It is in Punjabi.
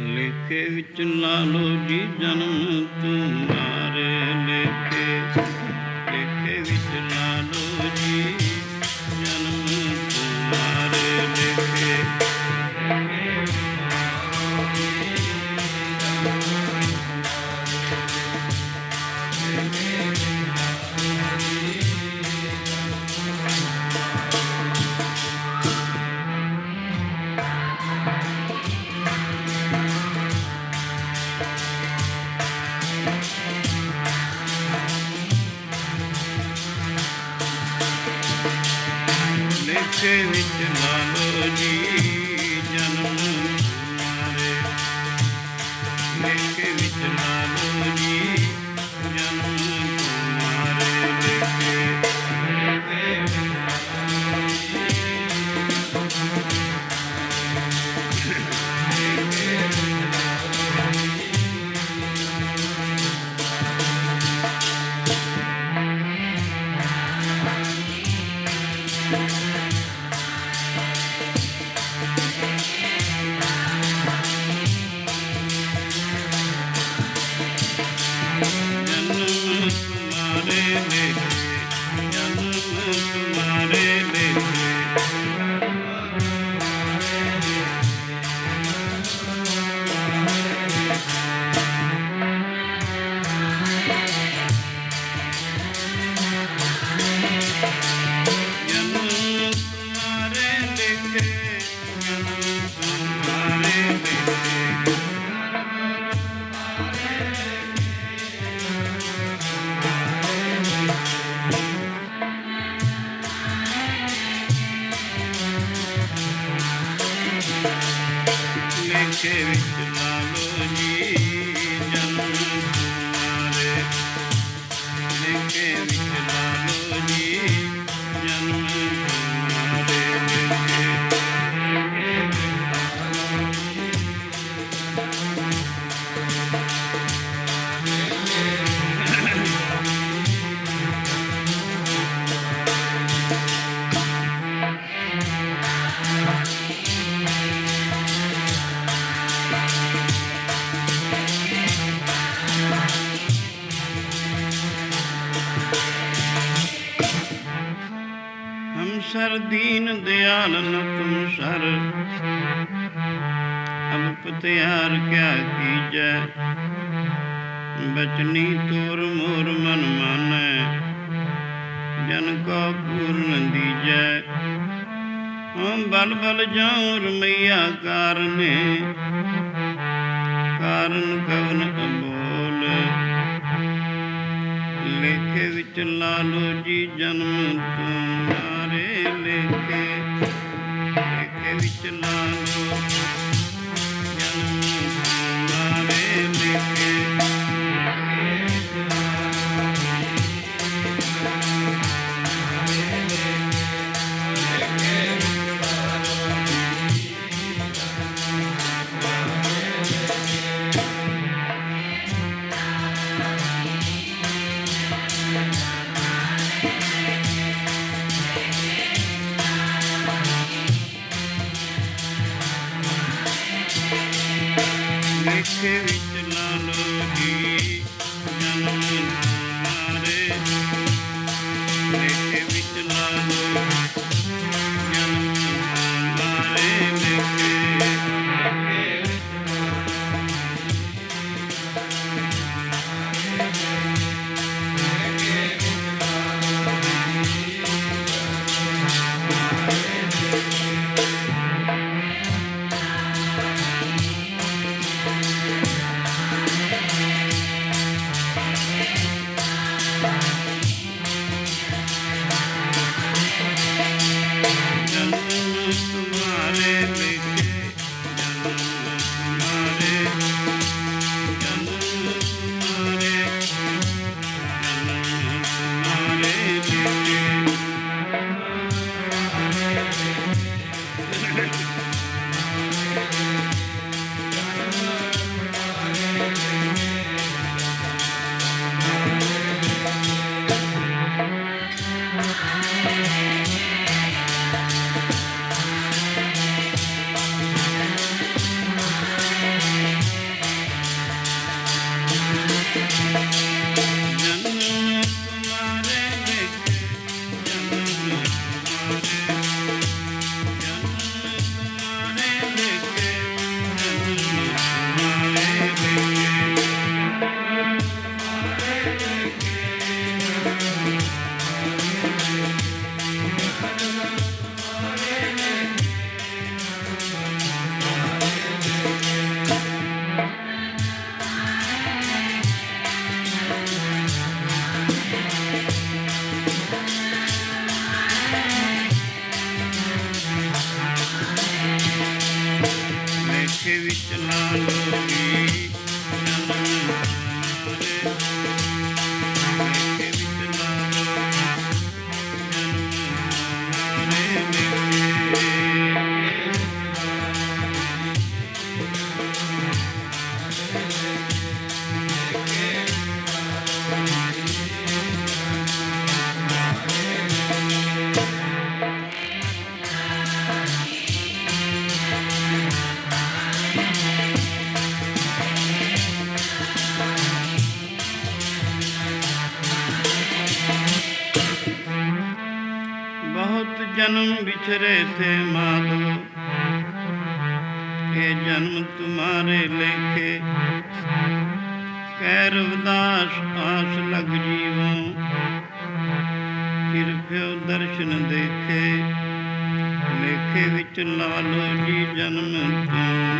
ਲੇਖੇ ਵਿੱਚ ਲਾ ਲੋ ਜੀ ਜਨਮ ਤੁਮਾਰੇ ਲੇਖੇ ਵਿੱਚ ਲਾ ਜੀ ਜਨਮ ਤੁਮਾਰੇ ਲੇਖੇ ਵਿੱਚ ਲਾ ਜੀ ਜਨਮ ਤੁਮਾਰੇ ਲੇਖੇ ਸਰ ਦੀਨ ਦਿਆਲ ਨਕਮ ਸਰ। ਅਬ ਪਤਿਆਰ ਕਿਆ ਕੀਜੈ, ਬਚਨੀ ਤੋਰ ਮੋਰ ਮਨ ਮਾਨੈ, ਜਨ ਕੋ ਪੂਰਨ ਦੀਜੈ। ਹਮ ਬਲ ਬਲ ਜਾਉ ਰਮਈਆ ਕਾਰਨੇ, ਕਾਰਨ ਕਵਨ ਅਬੋਲ। ਲੇਖੇ ਵਿੱਚ ਲਾਲੋ ਜੀ ਜਨਮ ਤੋਂ ਵਿੱਚ ਲਾ ਲੋ जन्म बिछरे थे माधो ये जन्म तुम्हारे लेखे कैर उदास आस लग जीवो फिर फिर दर्शन देखे लेखे विच ला लो जी जन्म तू